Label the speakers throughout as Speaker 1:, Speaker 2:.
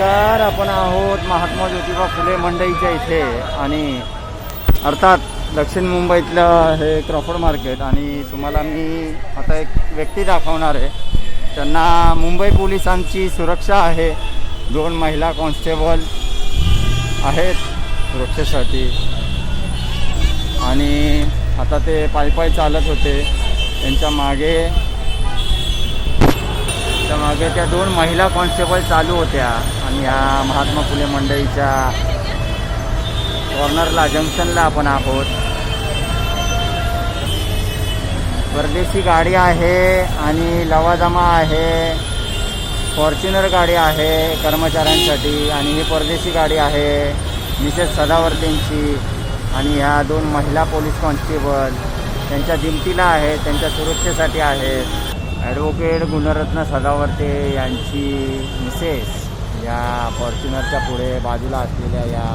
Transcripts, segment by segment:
Speaker 1: नमस्कार आपण आहोत महात्मा ज्योतिबा फुले मंडईच्या इथे. आणि अर्थात दक्षिण मुंबईतलं हे क्रॉफर्ड मार्केट. आणि तुम्हाला मी आता एक व्यक्ती दाखवणार आहे. त्यांना मुंबई पोलिसांची सुरक्षा आहे. दोन महिला कॉन्स्टेबल आहेत सुरक्षेसाठी. आणि आता ते पायपाय चालत होते. त्यांच्या मागे त्या मागे त्या दोन महिला कॉन्स्टेबल चालू होत्या. आणि ह्या महात्मा फुले मंडईच्या कॉर्नरला जंक्शनला आपण आहोत. परदेशी गाडी आहे आणि लवाजमा आहे. फॉर्च्युनर गाडी आहे कर्मचाऱ्यांसाठी आणि ही परदेशी गाडी आहे. मिसेस सदावर्तींची आणि ह्या दोन महिला पोलीस कॉन्स्टेबल त्यांच्या दिमतीला आहे त्यांच्या सुरक्षेसाठी आहे. ॲडव्होकेट गुणरत्न सदावर्ते यांची मिसेस. या फॉर्च्युनरच्या पुढे बाजूला असलेल्या या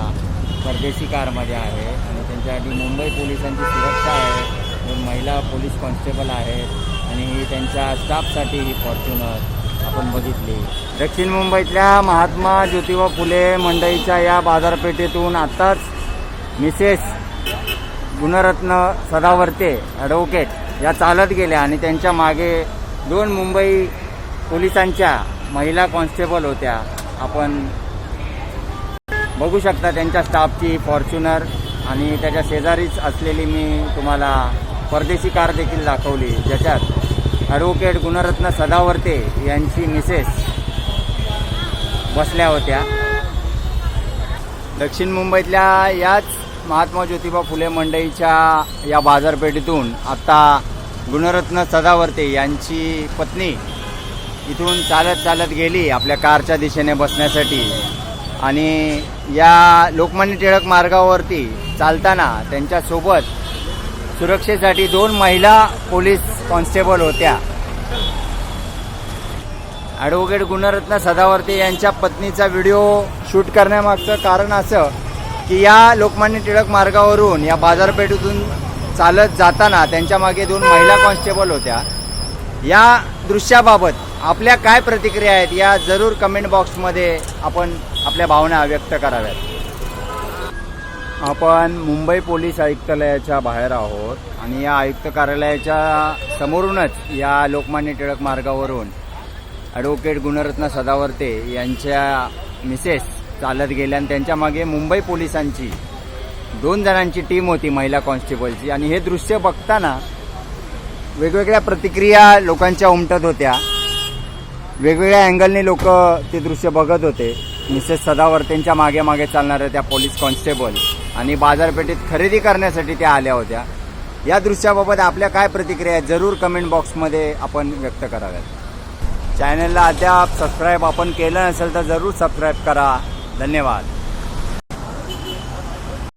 Speaker 1: परदेशी कारमध्ये आहे आणि त्यांच्यासाठी मुंबई पोलिसांची सुरक्षा आहे. दोन महिला पोलीस कॉन्स्टेबल आहेत आणि ही त्यांच्या स्टाफसाठी ही फॉर्च्युनर आपण बघितली. दक्षिण मुंबईतल्या महात्मा ज्योतिबा फुले मंडईच्या या बाजारपेठेतून आत्ताच मिसेस गुणरत्न सदावर्ते ॲडव्होकेट या चालत गेल्या आणि त्यांच्या मागे दोन मुंबई पोलिसांच्या महिला कॉन्स्टेबल होत्या. आपण बघू शकता त्यांच्या स्टाफची फॉर्च्युनर आणि त्याच्या शेजारीच असलेली मी तुम्हाला परदेशी कार देखील दाखवली ज्याच्यात ॲडव्होकेट गुणरत्न सदावर्ते यांची मिसेस बसल्या होत्या. दक्षिण मुंबईतल्या याच महात्मा ज्योतिबा फुले मंडईच्या या बाजारपेठेतून आता गुणरत्न सदावर्ते यांची पत्नी इथून चालत चालत गेली आपल्या कारच्या दिशेने बसण्यासाठी. आणि या लोकमान्य टिळक मार्गावरती चालताना त्यांच्यासोबत सुरक्षेसाठी दोन महिला पोलीस कॉन्स्टेबल होत्या. ॲडव्होकेट गुणरत्न सदावर्ते यांच्या पत्नीचा व्हिडिओ शूट करण्यामागचं कारण असं की या लोकमान्य टिळक मार्गावरून या बाजारपेठेतून चालत जाताना त्यांच्या मागे दोन महिला कॉन्स्टेबल होत्या. या दृश्याबाबत आपल्या काय प्रतिक्रिया आहेत या जरूर कमेंट बॉक्समध्ये आपण आपल्या भावना व्यक्त कराव्यात. आपण मुंबई पोलीस आयुक्तालयाच्या बाहेर आहोत आणि या आयुक्त कार्यालयाच्या समोरूनच या लोकमान्य टिळक मार्गावरून ॲडव्होकेट गुणरत्न सदावर्ते यांच्या मिसेस चालत गेल्या आणि त्यांच्या मागे मुंबई पोलिसांची दोन जणांची टीम होती महिला कॉन्स्टेबलची आणि हे दृश्य बघताना वेगवेगळ्या प्रतिक्रिया लोकांच्या उमटत होत्या. वेगवेगळ्या अँगलने लोक ते दृश्य बघत होते. मिसेस सदावर्तेंच्या मागे मागे चालणाऱ्या त्या पोलीस कॉन्स्टेबल आणि बाजारपेठेत खरेदी करण्यासाठी त्या आल्या होत्या. या दृश्याबाबत आपल्या काय प्रतिक्रिया आहेत जरूर कमेंट बॉक्समध्ये आपण व्यक्त कराव्यात. चॅनलला अद्याप सबस्क्राईब आपण केलं नसेल तर जरूर सबस्क्राईब करा. धन्यवाद.